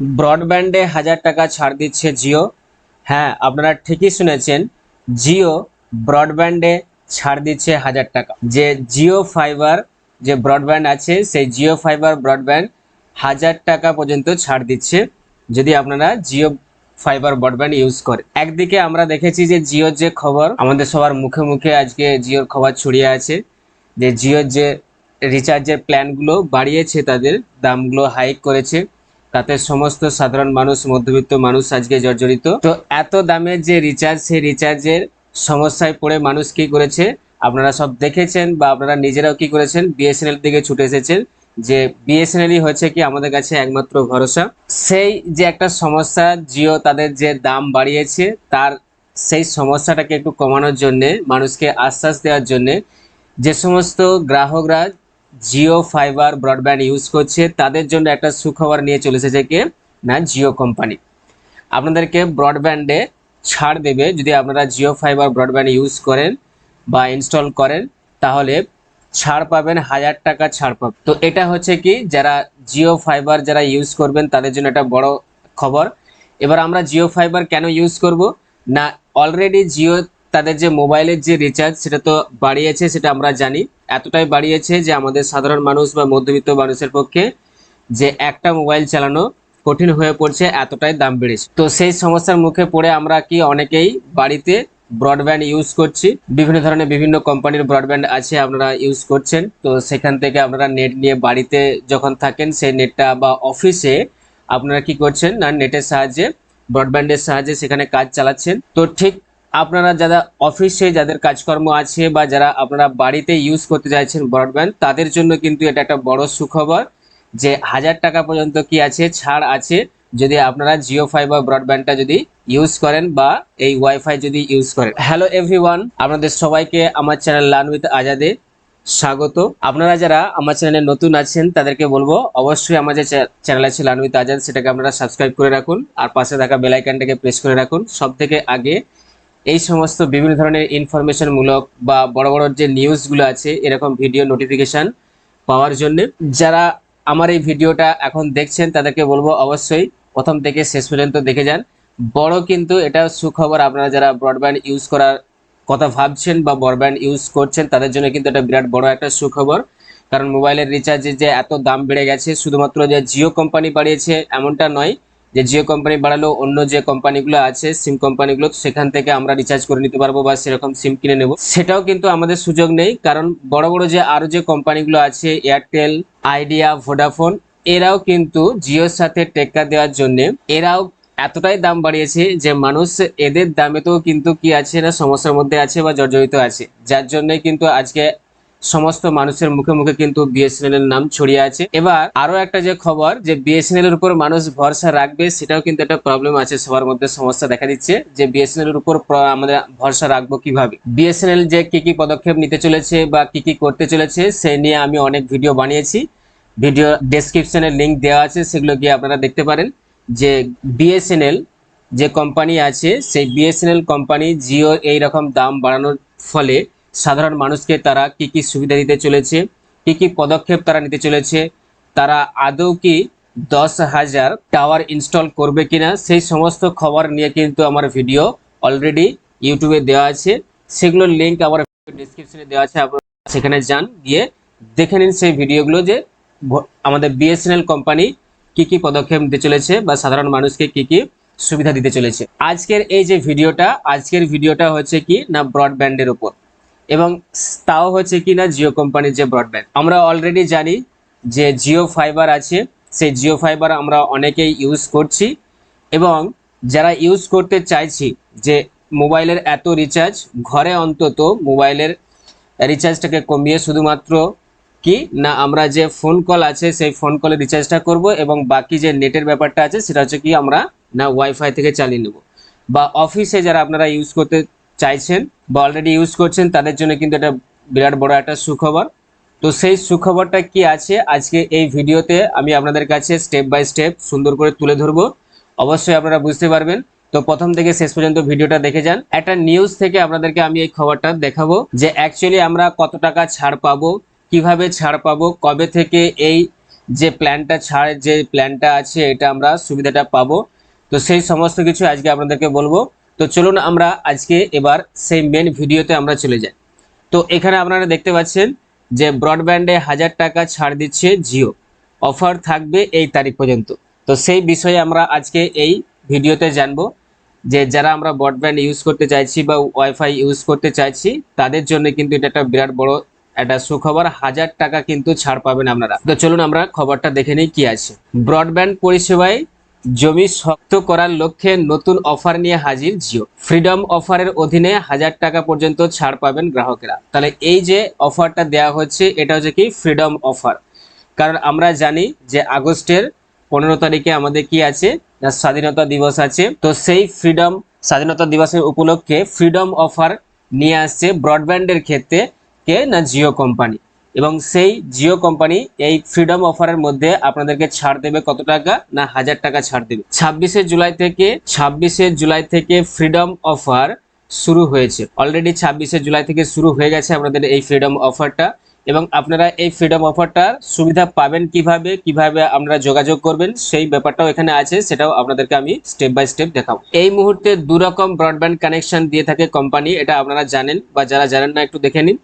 ব্রডব্যান্ডে হাজার টাকা ছাড় দিচ্ছে জিও। হ্যাঁ আপনারা ঠিকই শুনেছেন, জিও ব্রডব্যান্ডে ছাড় দিচ্ছে হাজার টাকা। যে জিও ফাইবার, যে ব্রডব্যান্ড আছে, সেই জিও ফাইবার ব্রডব্যান্ড হাজার টাকা পর্যন্ত ছাড় দিচ্ছে যদি আপনারা জিও ফাইবার ব্রডব্যান্ড ইউজ করে একদিকে আমরা দেখেছি যে জিওর যে খবর, আমাদের সবার মুখে মুখে আজকে জিওর খবর ছড়িয়ে আছে যে জিওর যে রিচার্জের প্ল্যানগুলো বাড়িয়েছে তাদের, দামগুলো হাইক করেছে। তাতে সমস্ত সাধারণ মানুষ, মধ্যবিত্ত মানুষ আজকে জর্জরিত। তো এত দামের যে রিচার্জ সেই রিচার্জের সমস্যায় পড়ে মানুষ কি করেছে? আপনারা সব দেখেছেন বা আপনারা নিজেরাও কি করেছেন? বিএসএনএল দিকে ছুটে এসেছেন যে বিএসএনএলই হচ্ছে কি আমাদের কাছে একমাত্র ভরসা। সেই যে একটা সমস্যা, জিও তাদের যে দাম বাড়িয়েছে, তার সেই সমস্যাটাকে একটু কমানোর জন্যে, মানুষকে আশ্বাস দেওয়ার জন্যে যে সমস্ত গ্রাহকরা জিও ফাইবার ব্রডব্যান্ড ইউজ করছে, তাদের জন্য একটা সুখবর নিয়ে চলে এসেছে কে? না, জিও কোম্পানি। আপনাদেরকে ব্রডব্যান্ডে ছাড় দেবে, যদি আপনারা জিও ফাইবার ব্রডব্যান্ড ইউজ করেন বা ইনস্টল করেন, তাহলে ছাড় পাবেন, হাজার টাকা ছাড় পাবেন। তো এটা হচ্ছে কি, যারা জিও ফাইবার যারা ইউজ করবেন, তাদের জন্য একটা বড় খবর। এবার আমরা জিও ফাইবার কেন ইউজ করব? না, অলরেডি জিও তাদের যে মোবাইলের যে রিচার্জ সেটা তো বাড়িয়েছে, সেটা আমরা জানি। এতটাই বাড়িয়েছে যে আমাদের সাধারণ মানুষ বা মধ্যবিত্ত মানুষের পক্ষে যে একটা মোবাইল চালানো কঠিন হয়ে পড়ছে, এতটাই দাম বেড়েছে। তো সেই সমস্যার মুখে পড়ে আমরা কি অনেকেই বাড়িতে ব্রডব্যান্ড ইউজ করছি। বিভিন্ন ধরনের বিভিন্ন কোম্পানির ব্রডব্যান্ড আছে, আপনারা ইউজ করছেন। তো সেখান থেকে আপনারা নেট নিয়ে বাড়িতে যখন থাকেন, সেই নেটটা বা অফিসে আপনারা কি করছেন না নেটের সাহায্যে ব্রডব্যান্ডের সাহায্যে সেখানে কাজ চালাচ্ছেন। তো ঠিক আপনারা যারা অফিসে যাদের কাজকর্ম আছে বা যারা আপনারা বাড়িতে ইউজ করতে চাইছেন ব্রডব্যান্ড তাদের জন্য কিন্তু এটা একটা বড় সুখবর যে হাজার টাকা পর্যন্ত কি আছে, ছাড় আছে। যদি আপনারা জিও ফাইবার ব্রডব্যান্ডটা যদি ইউজ করেন বা এই ওয়াইফাই যদি ইউজ করেন। হ্যালো এভরিওয়ান আপনাদের সবাইকে আমার চ্যানেল লার্ন উইথ আজাদে স্বাগত। আপনারা যারা আমার চ্যানেলে নতুন আছেন, তাদেরকে বলব অবশ্যই আমার যে চ্যানেল আছে লার্ন উইথ আজাদ সেটাকে আপনারা সাবস্ক্রাইব করে রাখুন। আর পাশে থাকা বেল আইকনটাকে প্রেস করে রাখুন। সব থেকে আগে এই সমস্ত বিভিন্ন ধরনের ইনফরমেশনমূলক বা বড় বড় যে নিউজগুলো আছে, এরকম ভিডিও নোটিফিকেশন পাওয়ার জন্য যারা আমার এই ভিডিওটা এখন দেখছেন, তাদেরকে বলব অবশ্যই প্রথম থেকে শেষ পর্যন্ত দেখে যান। বড় কিন্তু এটা সুখবর, আপনারা যারা ব্রডব্যান্ড ইউজ করার কথা ভাবছেন বা ব্রডব্যান্ড ইউজ করছেন, তাদের জন্য কিন্তু এটা বিরাট বড় একটা সুখবর। কারণ মোবাইলের রিচার্জের যে এত দাম বেড়ে গেছে, শুধুমাত্র যে জিও কোম্পানি বাড়িয়েছে, এমনটা নয় যে জিও কোম্পানি বাড়ালো, অন্য যে কোম্পানিগুলো আছে, সিম কোম্পানিগুলো সেখান থেকে আমরা রিচার্জ করে নিতে পারব বা সেরকম সিম কিনে নেব। সেটাও কিন্তু আমাদের সুযোগ নেই, কারণ বড় বড় যে আরও যে কোম্পানিগুলো আছে এয়ারটেল আইডিয়া ভোডাফোন এরাও কিন্তু জিওর সাথে টেক্কা দেওয়ার জন্য, এরাও এতটাই দাম বাড়িয়েছে যে মানুষ এদের দামে তো কিন্তু কি আছে না সমস্যার মধ্যে আছে বা জর্জরিত আছে। যার জন্য কিন্তু আজকে সমস্ত মানুষের মুখে মুখে কিন্তু বিএসএনএল এর নাম ছড়িয়ে আছে। এবার আরও একটা যে খবর, যে বিএসএনএল এর উপর মানুষ ভরসা রাখবে, সেটাও কিন্তু একটা প্রবলেম আছে সবার মধ্যে সমস্যা দেখা দিচ্ছে, যে বিএসএনএল এর উপর প্র- আমাদের ভরসা রাখব কীভাবে? বিএসএনএল যে কি কি পদক্ষেপ নিতে চলেছে বা কি কি করতে চলেছে সেই নিয়ে আমি অনেক ভিডিও বানিয়েছি। ভিডিও ডেসক্রিপশনে লিংক দেওয়া আছে, সেগুলো গিয়ে আপনারা দেখতে পারেন। যে বিএসএনএল যে কোম্পানি আছে, সেই বিএসএনএল কোম্পানি জিও এইরকম দাম বাড়ানোর ফলে সাধারণ মানুষকে তারা কি কি সুবিধা দিতে চলেছে, কি কি পদক্ষেপ তারা নিতে চলেছে, তারা আদৌ কি দশ হাজার টাওয়ার ইনস্টল করবে কিনা, সেই সমস্ত খবর নিয়ে কিন্তু আমার ভিডিও অলরেডি ইউটিউবে দেওয়া আছে। সেগুলোর লিঙ্ক আমার ডিসক্রিপশনে দেওয়া আছে, আপনারা সেখানে যান, গিয়ে দেখে নিন সেই ভিডিওগুলো যে আমাদের বিএসএনএল কোম্পানি কি কি পদক্ষেপ নিতে চলেছে বা সাধারণ মানুষকে কি কি সুবিধা দিতে চলেছে। আজকের এই যে ভিডিওটা, আজকের ভিডিওটা হচ্ছে কি না ব্রডব্যান্ডের উপর। এবং তাও হচ্ছে কি না জিও কোম্পানির যে ব্রডব্যান্ড আমরা অলরেডি জানি যে জিও ফাইবার আছে, সেই জিও ফাইবার আমরা অনেকেই ইউজ করছি এবং যারা ইউজ করতে চাইছি যে মোবাইলের এত রিচার্জ ঘরে অন্তত মোবাইলের রিচার্জটাকে কমিয়ে শুধুমাত্র কি না আমরা যে ফোন কল আছে, সেই ফোন কলে রিচার্জটা করব এবং বাকি যে নেটের ব্যাপারটা আছে, সেটা হচ্ছে কি আমরা না ওয়াইফাই থেকে চালিয়ে নেব। বা অফিসে যারা আপনারা ইউজ করতে চাইছেন বা অলরেডি ইউজ করছেন, তাদের জন্য কিন্তু এটা বিরাট বড় একটা সুখবর। তো সেই সুখবরটা কি আছে? আজকে এই ভিডিওতে আমি আপনাদের কাছে স্টেপ বাই স্টেপ সুন্দর করে তুলে ধরবো। অবশ্যই আপনারা বুঝতে পারবেন। তো প্রথম থেকে শেষ পর্যন্ত ভিডিওটা দেখে যান। একটা নিউজ থেকে আপনাদেরকে আমি এই খবরটা দেখাবো যে অ্যাকচুয়ালি আমরা কত টাকা ছাড় পাবো, কীভাবে ছাড় পাবো, কবে থেকে এই যে প্ল্যানটা ছাড়, যে প্ল্যানটা আছে, এটা আমরা সুবিধাটা পাবো। তো সেই সমস্ত কিছু আজকে আপনাদেরকে বলব। তো চলুন আমরা আজকে এবার সেই মেন ভিডিওতে আমরা চলে যাই। তো এখানে আপনারা দেখতে পাচ্ছেন যে ব্রডব্যান্ডে হাজার টাকা ছাড় দিচ্ছে জিও। অফার থাকবে এই তারিখ পর্যন্ত। তো সেই বিষয়ে আমরা আজকে এই ভিডিওতে জানব যে যারা আমরা ব্রডব্যান্ড ইউজ করতে চাইছি বা ওয়াইফাই ইউজ করতে চাইছি, তাদের জন্য কিন্তু এটা একটা বিরাট বড় একটা সুখবর। হাজার টাকা কিন্তু ছাড় পাবেন আপনারা। তো চলুন আমরা খবরটা দেখে নিই কি আছে। ব্রডব্যান্ড পরিষেবায় জমি শক্ত করার লক্ষ্যে নতুন অফার নিয়ে হাজির জিও। ফ্রিডম অফারের অধীনে হাজার টাকা পর্যন্ত ছাড় পাবেন গ্রাহকেরা। তাহলে এই যে অফারটা দেওয়া হচ্ছে, এটা হচ্ছে কি ফ্রিডম অফার। কারণ আমরা জানি যে আগস্টের পনেরো তারিখে আমাদের কি আছে? না, স্বাধীনতা দিবস আছে। তো সেই ফ্রিডম, স্বাধীনতা দিবসের উপলক্ষে ফ্রিডম অফার নিয়ে আসছে ব্রডব্যান্ডের ক্ষেত্রে কে? না, জিও কোম্পানি। এবং সেই জিও কোম্পানি এই ফ্রিডম অফারের মধ্যে আপনাদেরকে ছাড় দেবে কত টাকা না হাজার টাকা ছাড় দেবে। ছাব্বিশে জুলাই থেকে, ছাব্বিশে জুলাই থেকে ফ্রিডম অফার শুরু হয়েছে। অলরেডি ছাব্বিশে জুলাই থেকে শুরু হয়ে গেছে আপনাদের এই ফ্রিডম অফারটা এবং আপনারা এই ফ্রিডম অফারটার সুবিধা পাবেন কীভাবে কীভাবে আপনারা যোগাযোগ করবেন সেই ব্যাপারটাও এখানে আছে, সেটাও আপনাদেরকে আমি স্টেপ বাই স্টেপ দেখাবো। এই মুহূর্তে দু রকম ব্রডব্যান্ড কানেকশন দিয়ে থাকে কোম্পানি, এটা আপনারা জানেন বা যারা জানেন না একটু দেখে নিন।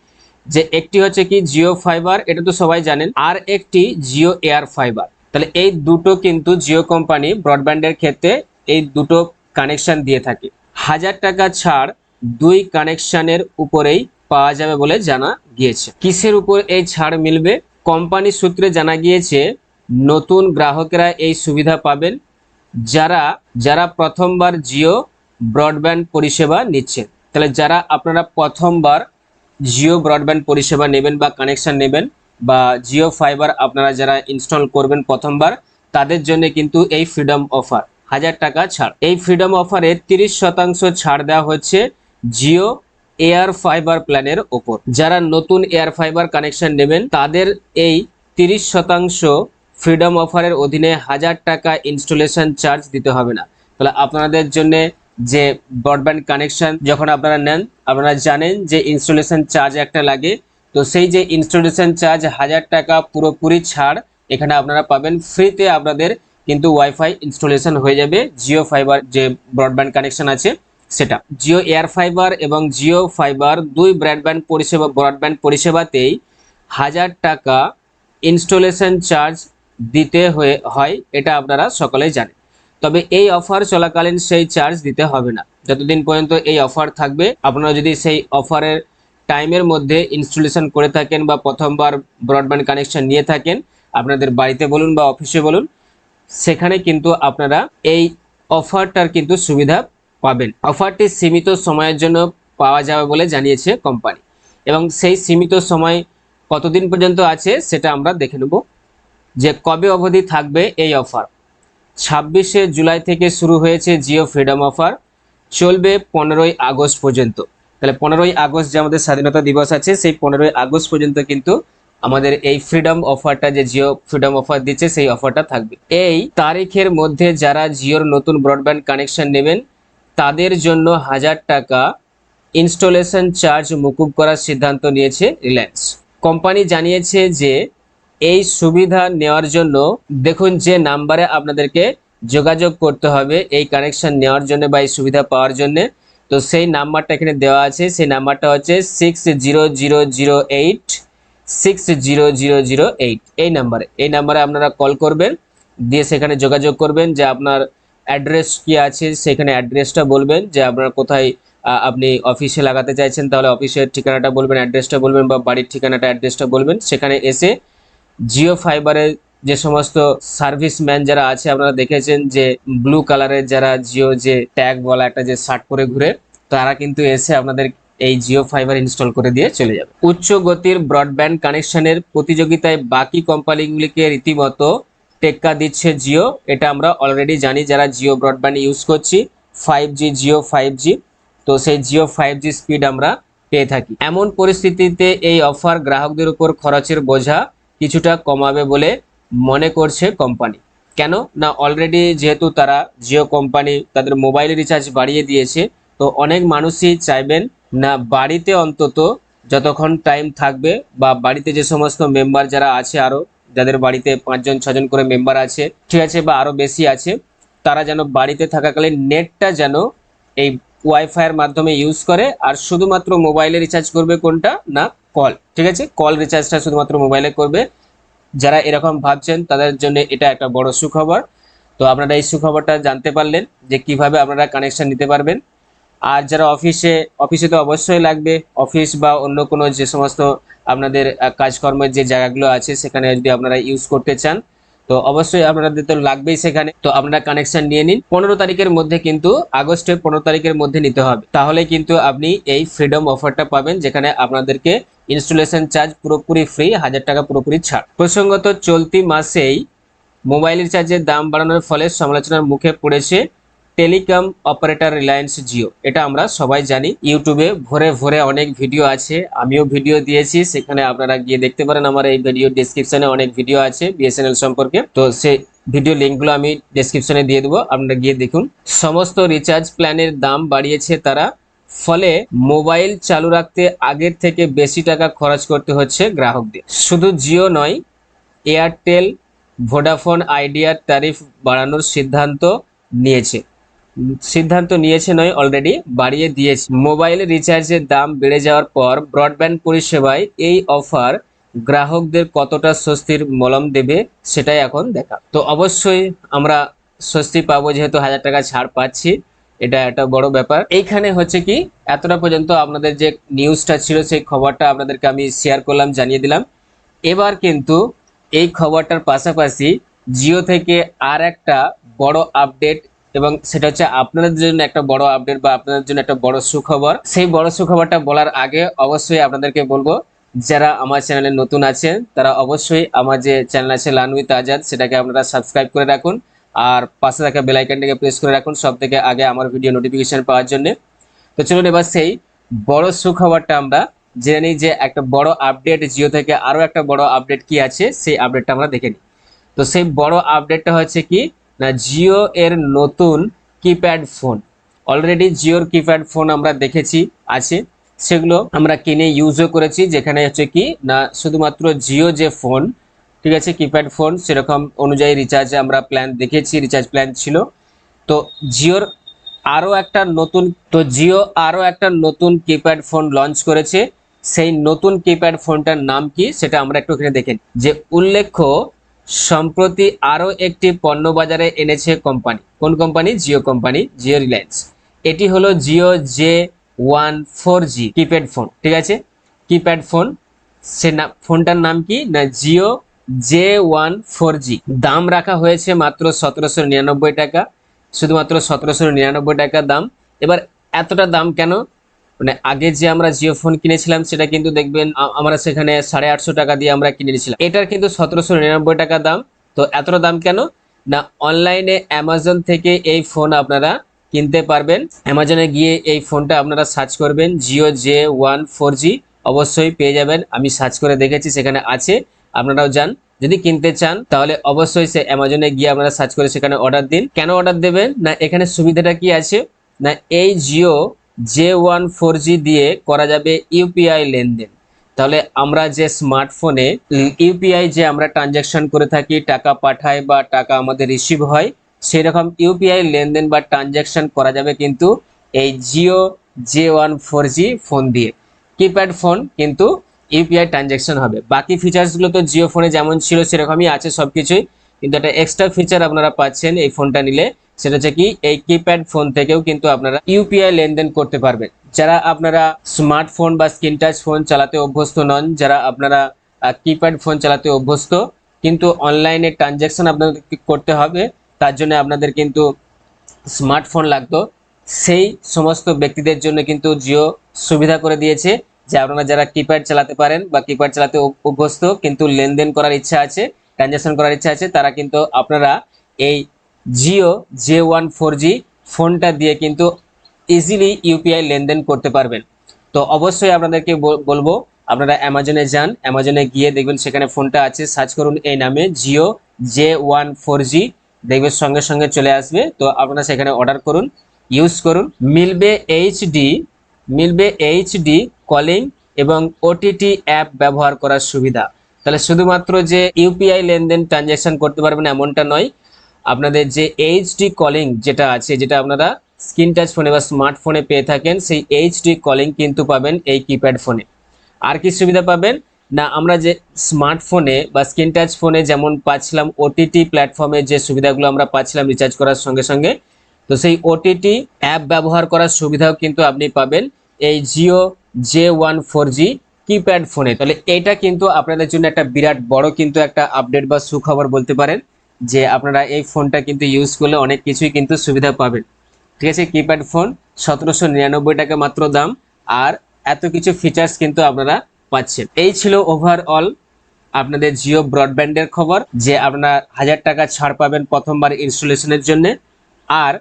যে একটি হচ্ছে কি জিও ফাইবার, এটা তো সবাই জানেন, আর একটি জিও এয়ার ফাইবার। তাহলে এই দুটো কিন্তু জিও কোম্পানি ব্রডব্যান্ডের ক্ষেত্রে এই দুটো কানেকশন দিয়ে থাকে। হাজার টাকা ছাড় দুই কানেকশনের উপরেই পাওয়া যাবে বলে জানা গিয়েছে। কিসের উপর এই ছাড় মিলবে? কোম্পানি সূত্রে জানা গিয়েছে, নতুন গ্রাহকেরা এই সুবিধা পাবেন যারা যারা প্রথমবার জিও ব্রডব্যান্ড পরিষেবা নিচ্ছেন। তাহলে যারা আপনারা প্রথমবার জিও ব্রডব্যান্ড পরিষেবা নেবেন বা কানেকশন নেবেন বা জিও ফাইবার আপনারা যারা ইনস্টল করবেন প্রথমবার, তাদের জন্য কিন্তু এই ফ্রিডম অফার হাজার টাকা ছাড়। এই ফ্রিডম অফারে তিরিশ শতাংশ ছাড় দেওয়া হচ্ছে জিও এয়ার ফাইবার প্ল্যানের ওপর। যারা নতুন এয়ার ফাইবার কানেকশন নেবেন, তাদের এই তিরিশ শতাংশ ফ্রিডম অফারের অধীনে হাজার টাকা ইনস্টলেশন চার্জ দিতে হবে না। তাহলে আপনাদের জন্য যে ব্রডব্যান্ড কানেকশন যখন আপনারা নেন, আপনারা জানেন যে ইনস্টলেশন চার্জ একটা লাগে। তো সেই যে ইনস্টলেশন চার্জ হাজার টাকা পুরোপুরি ছাড় এখানে আপনারা পাবেন। ফ্রিতে আপনাদের কিন্তু ওয়াইফাই ইনস্টলেশন হয়ে যাবে। জিও ফাইবার যে ব্রডব্যান্ড কানেকশন আছে, সেটা। জিও এয়ার ফাইবার এবং জিও ফাইবার দুই ব্রডব্যান্ড পরিষেবা ব্রডব্যান্ড পরিষেবাতেই হাজার টাকা ইনস্টলেশন চার্জ দিতে হয়ে, হয়, এটা আপনারা সকলেই জানেন। তবে এই অফার চলাকালীন সেই চার্জ দিতে হবে না। যতদিন পর্যন্ত এই অফার থাকবে, আপনারা যদি সেই অফারের টাইমের মধ্যে ইনস্টলেশন করে থাকেন বা প্রথমবার ব্রডব্যান্ড কানেকশন নিয়ে থাকেন, আপনাদের বাড়িতে বলুন বা অফিসে বলুন, সেখানে কিন্তু আপনারা এই অফারটার কিন্তু সুবিধা পাবেন। অফারটি সীমিত সময়ের জন্য পাওয়া যাবে বলে জানিয়েছে কোম্পানি এবং সেই সীমিত সময় কতদিন পর্যন্ত আছে, সেটা আমরা দেখে নেব যে কবে অবধি থাকবে এই অফার ছাব্বিশে জুলাই থেকে শুরু হয়েছে জিও ফ্রিডম অফার। চলবে পনেরোই আগস্ট পর্যন্ত। তাহলে পনেরোই আগস্ট যে আমাদের স্বাধীনতা দিবস আছে, সেই পনেরোই আগস্ট পর্যন্ত কিন্তু আমাদের এই ফ্রিডম অফারটা, যে জিও ফ্রিডম অফার দিচ্ছে, সেই অফারটা থাকবে। এই তারিখের মধ্যে যারা জিওর নতুন ব্রডব্যান্ড কানেকশন নেবেন, তাদের জন্য হাজার টাকা ইনস্টলেশন চার্জ মুকুব করার সিদ্ধান্ত নিয়েছে রিলায়েন্স কোম্পানি জানিয়েছে যে এই সুবিধা নেওয়ার জন্য দেখুন যে নাম্বারে আপনাদেরকে যোগাযোগ করতে হবে এই কানেকশন নেওয়ার জন্য বা এই সুবিধা পাওয়ার জন্য। তো সেই নাম্বারটা এখানে দেওয়া আছে। সেই নাম্বারটা হচ্ছে six zero zero zero eight six zero zero zero eight এই নাম্বারে এই নাম্বারে আপনারা কল করবেন, দিয়ে সেখানে যোগাযোগ করবেন যে আপনার অ্যাড্রেস কি আছে, সেখানে অ্যাড্রেসটা বলবেন যে আপনার কোথায় আপনি অফিসে লাগাতে চাইছেন, তাহলে অফিসের ঠিকানাটা বলবেন অ্যাড্রেসটা বলবেন বা বাড়ির ঠিকানাটা অ্যাড্রেসটা বলবেন। সেখানে এসে জিও ফাইবারের যে সমস্ত সার্ভিসম্যান যারা আছে, আপনারা দেখেছেন যে ব্লু কালারের যারা জিও যে ট্যাগ বলা একটা যে শার্ট পরে ঘুরে, তারা কিন্তু এসে আপনাদের এই জিও ফাইবার ইনস্টল করে দিয়ে চলে যাবে। উচ্চ গতির ব্রডব্যান্ড কানেকশনের প্রতিযোগিতায় বাকি কোম্পানিগুলিকে রীতিমতো টেক্কা দিচ্ছে জিও। এটা আমরা অলরেডি জানি যারা জিও ব্রডব্যান্ড ইউজ করছি five G Jio five G তো সেই জিও ফাইভ জি স্পিড আমরা পেয়ে থাকি। এমন পরিস্থিতিতে এই অফার গ্রাহকদের উপর খরচের বোঝা কিছুটা কমাবে বলে মনে করছে কোম্পানি কেন? না অলরেডি যেহেতু তারা জিও কোম্পানি তাদের মোবাইল রিচার্জ বাড়িয়ে দিয়েছে, তো অনেক মানুষই চাইবেন না বাড়িতে অন্তত যতক্ষণ টাইম থাকবে বা বাড়িতে যে সমস্ত মেম্বার যারা আছে আরও যাদের বাড়িতে পাঁচজন, ছজন করে মেম্বার আছে, ঠিক আছে বা আরও বেশি আছে, তারা যেন বাড়িতে থাকাকালীন নেটটা যেন এই ওয়াইফাইয়ের মাধ্যমে ইউজ করে, আর শুধুমাত্র মোবাইলে রিচার্জ করবে কোনটা? না কল ঠিক আছে? কল রিচার্জটা শুধুমাত্র মোবাইলে করবে। যারা এরকম ভাবছেন, তাদের জন্য এটা একটা বড় সুখবর। তো আপনারা এই সুখবরটা জানতে পারলেন যে কীভাবে আপনারা কানেকশন নিতে পারবেন। আর যারা অফিসে অফিসে তো অবশ্যই লাগবে। অফিস বা অন্য কোনো যে সমস্ত আপনাদের কাজকর্মের যে জায়গাগুলো আছে, সেখানে যদি আপনারা ইউজ করতে চান, তো অবশ্যই আপনাদের তো লাগবেই সেখানে। তো আপনারা কানেকশন নিয়ে নিন। পনেরো তারিখের মধ্যে কিন্তু, আগস্টের পনেরো তারিখের মধ্যে নিতে হবে। তাহলে কিন্তু আপনি এই ফ্রিডম অফারটা পাবেন, যেখানে আপনাদেরকে ইনস্টলেশন চার্জ পুরোপুরি ফ্রি, হাজার টাকা পুরোপুরি ছাড়। প্রসঙ্গত, চলতি মাসেই মোবাইল রিচার্জের দাম বাড়ানোর ফলে সমালোচনার মুখে পড়েছে টেলিকম অপারেটর রিলায়েন্স জিও। এটা আমরা সবাই জানি। ইউটিউবে ভরে ভরে অনেক ভিডিও আছে। আমিও ভিডিও দিয়েছি। সেখানে আপনারা গিয়ে দেখতে পারেন আমার এই ভিডিও ডেসক্রিপশনে অনেক ভিডিও আছে বিএসএনএল সম্পর্কে। তো সে ভিডিও লিঙ্কগুলো আমি ডেসক্রিপশনে দিয়ে দেবো। আপনারা গিয়ে দেখুন। সমস্ত রিচার্জ প্ল্যানের দাম বাড়িয়েছে তারা ফলে মোবাইল চালু রাখতে আগের থেকে বেশি টাকা খরচ করতে হচ্ছে গ্রাহকদের। শুধু জিও নয়, এয়ারটেল, ভোডাফোন আইডিয়ার ট্যারিফ বাড়ানোর সিদ্ধান্ত নিয়েছে। সিদ্ধান্ত নিয়েছে নয়, অলরেডি বাড়িয়ে দিয়েছে। মোবাইল রিচার্জের দাম বেড়ে যাওয়ার পর ব্রডব্যান্ড পরিষেবায় এই অফার গ্রাহকদের কতটা স্বস্তির মলম দেবে সেটাই এখন দেখা। তো অবশ্যই আমরা স্বস্তি পাবো যেহেতু হাজার টাকা ছাড় পাচ্ছি। এটা একটা বড় ব্যাপার। এইখানে হচ্ছে কি, এতটা পর্যন্ত আপনাদের যে নিউজটা ছিল, সেই খবরটা আপনাদেরকে আমি শেয়ার করলাম, জানিয়ে দিলাম। এবার কিন্তু এই খবরটার পাশাপাশি জিও থেকে আর একটা বড় আপডেট এবং সেটা হচ্ছে আপনাদের জন্য একটা বড় আপডেট বা আপনাদের জন্য একটা বড় সুখবর। সেই বড় সুখবরটা বলার আগে অবশ্যই আপনাদেরকে বলব, যারা আমার চ্যানেলে নতুন আছেন, তারা অবশ্যই আমার যে চ্যানেল আছে লানউইত আজাদ সেটাকে আপনারা সাবস্ক্রাইব করে রাখুন। আর পাশে থাকা বেল আইকনটাকে প্রেস করে রাখুন সব থেকে আগে আমার ভিডিও নোটিফিকেশন পাওয়ার জন্য। তো চলুন এবার সেই বড় সুখবরটা আমরা জেনে নিই যে একটা বড় আপডেট জিও থেকে আরও একটা বড় আপডেট কি আছে, সেই আপডেটটা আমরা দেখে নিই। তো সেই বড় আপডেটটা হচ্ছে কি, না জিও এর নতুন কিপ্যাড ফোন অলরেডি জিওর কিপ্যাড ফোন আমরা দেখেছি, আছে। সেগুলো আমরা কিনে ইউজও করেছি, যেখানে হচ্ছে কি, না শুধুমাত্র জিও যে ফোন ঠিক আছে কিপ্যাড ফোন সেরকম অনুযায়ী রিচার্জ আমরা প্ল্যান দেখেছি রিচার্জ প্ল্যান ছিল। তো জিওর আরও একটা নতুন, তো জিও আরও একটা নতুন কিপ্যাড ফোন লঞ্চ করেছে। সেই নতুন কিপ্যাড ফোনটার নাম কি সেটা আমরা একটু এখানে দেখেন যে উল্লেখ্য, সম্প্রতি আরও একটি পণ্য বাজারে এনেছে কোম্পানি কোন কোম্পানি জিও কোম্পানি জিও রিলায়েন্স এটি হলো Jio J one four G keypad phone ঠিক আছে? কিপ্যাড ফোন সে ফোনটার নাম কি? না Jio J one four G. দাম রাখা হয়েছে মাত্র সতেরোশো নিরানব্বই টাকা, শুধুমাত্র সতেরোশো নিরানব্বই টাকা দাম। এবার এতটা দাম কেন? মানে আগে যে আমরা জিও ফোন কিনেছিলাম, সেটা কিন্তু দেখবেন আমরা সেখানে সাড়ে আটশো টাকা দিয়ে আমরা কিনে নিয়েছিলাম। এটার কিন্তু সতেরোশো নিরানব্বই টাকা দাম। তো এতটা দাম কেন? না, অনলাইনে অ্যামাজন থেকে এই ফোন আপনারা কিনতে পারবেন। অ্যামাজনে গিয়ে এই ফোনটা আপনারা সার্চ করবেন, Jio J one four G. অবশ্যই পেয়ে যাবেন। আমি সার্চ করে দেখেছি, সেখানে আছে। আপনারাও যান। যদি কিনতে চান, তাহলে অবশ্যই সে অ্যামাজনে গিয়ে আপনারা সার্চ করে সেখানে অর্ডার দিন। কেন অর্ডার দেবেন? না, এখানে সুবিধাটা কি আছে? না, এই Jio J one four G দিয়ে করা যাবে ইউপিআই লেনদেন। তাহলে আমরা যে স্মার্টফোনে ইউপিআই যে আমরা ট্রানজ্যাকশন করে থাকি, টাকা পাঠাই বা টাকা আমাদের রিসিভ হয় সেই রকম ইউপিআই লেনদেন বা ট্রানজ্যাকশন করা যাবে কিন্তু এই Jio J one four G phone দিয়ে। কিপ্যাড ফোন কিন্তু ইউপিআই ট্রানজ্যাকশন হবে। বাকি ফিচার্সগুলো তো জিও ফোনে যেমন ছিল, সেরকমই আছে সব কিছুই কিন্তু একটা এক্সট্রা ফিচার আপনারা পাচ্ছেন এই ফোনটা নিলে, সেটা হচ্ছে কি, এই কিপ্যাড ফোন থেকেও কিন্তু আপনারা ইউপিআই লেনদেন করতে পারবেন। যারা আপনারা স্মার্টফোন বা স্ক্রিন টাচ ফোন চালাতে অভ্যস্ত নন, যারা আপনারা কিপ্যাড ফোন চালাতে অভ্যস্ত, কিন্তু অনলাইনে ট্রানজ্যাকশন আপনাদের করতে হবে, তার জন্য আপনাদের কিন্তু স্মার্টফোন লাগতো। সেই সমস্ত ব্যক্তিদের জন্য কিন্তু জিও সুবিধা করে দিয়েছে। যে আপনারা যারা কিপ্যাড চালাতে পারেন বা কিপ্যাড চালাতে অভ- অভ্যস্ত, কিন্তু লেনদেন করার ইচ্ছা আছে ট্রানজ্যাকশন করার ইচ্ছা আছে, তারা কিন্তু আপনারা এই Jio J one four G ফোনটা দিয়ে কিন্তু ইজিলি ইউপিআই লেনদেন করতে পারবেন। তো অবশ্যই আপনাদেরকে বলব, আপনারা অ্যামাজনে যান অ্যামাজনে গিয়ে দেখবেন সেখানে ফোনটা আছে সার্চ করুন এই নামে Jio J one four G দেখবেন সঙ্গে সঙ্গে চলে আসবে। তো আপনারা সেখানে অর্ডার করুন ইউজ করুন। মিলবে এইচডি মিলবে এইচডি কলিং এবং ওটিটি অ্যাপ ব্যবহার করার সুবিধা। তাহলে শুধুমাত্র যে ইউপিআই লেনদেন ট্রানজ্যাকশন করতে পারবেন এমনটা নয়, আপনাদের যে এইচডি কলিং যেটা আছে, যেটা আপনারা স্ক্রিন টাচ ফোনে বা স্মার্টফোনে পেয়ে থাকেন, সেই এইচডি কলিং কিন্তু পাবেন এই কিপ্যাড ফোনে আর কি সুবিধা পাবেন? না, আমরা যে স্মার্টফোনে বা স্ক্রিন টাচ ফোনে যেমন পাচ্ছিলাম ওটিটি প্ল্যাটফর্মে যে সুবিধাগুলো আমরা পাচ্ছিলাম রিচার্জ করার সঙ্গে সঙ্গে, তো সেই ওটিটি অ্যাপ ব্যবহার করার সুবিধাও কিন্তু আপনি পাবেন। এই Jio J one four G keypad ফোনে তাহলে এটা কিন্তু আপনাদের জন্য একটা বিরাট বড় কিন্তু একটা আপডেট বা সুখবর বলতে পারেন যে আপনারা এই ফোনটা কিন্তু ইউজ করলে অনেক কিছুই কিন্তু সুবিধা পাবেন। ঠিক আছে কিপ্যাড ফোন সতেরোশো নিরানব্বই টাকা মাত্র দাম আর এত কিছু ফিচার্স কিন্তু আপনারা পাচ্ছেন। এই ছিল ওভারঅল আপনাদের জিও ব্রডব্যান্ডের খবর যে আপনারা হাজার টাকা ছাড় পাবেন প্রথমবার ইনস্টলেশনের জন্য। আর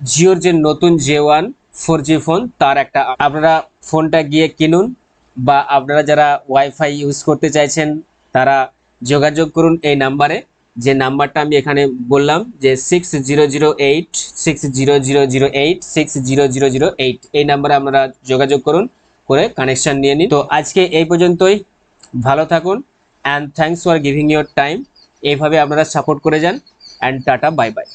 জিওর যে নতুন জে ওয়ান ফোর ফোন তার একটা আপনারা ফোনটা গিয়ে কিনুন বা আপনারা যারা ওয়াইফাই ইউজ করতে চাইছেন, তারা যোগাযোগ করুন এই নাম্বারে যে নাম্বারটা আমি এখানে বললাম যে six zero zero eight six zero zero zero eight six zero zero zero eight এই নাম্বারে আপনারা যোগাযোগ করুন, করে কানেকশন নিয়ে নিন। তো আজকে এই পর্যন্তই। ভালো থাকুন and thanks for giving your time এইভাবে আপনারা সাপোর্ট করে যান অ্যান্ড টাটা বাই বাই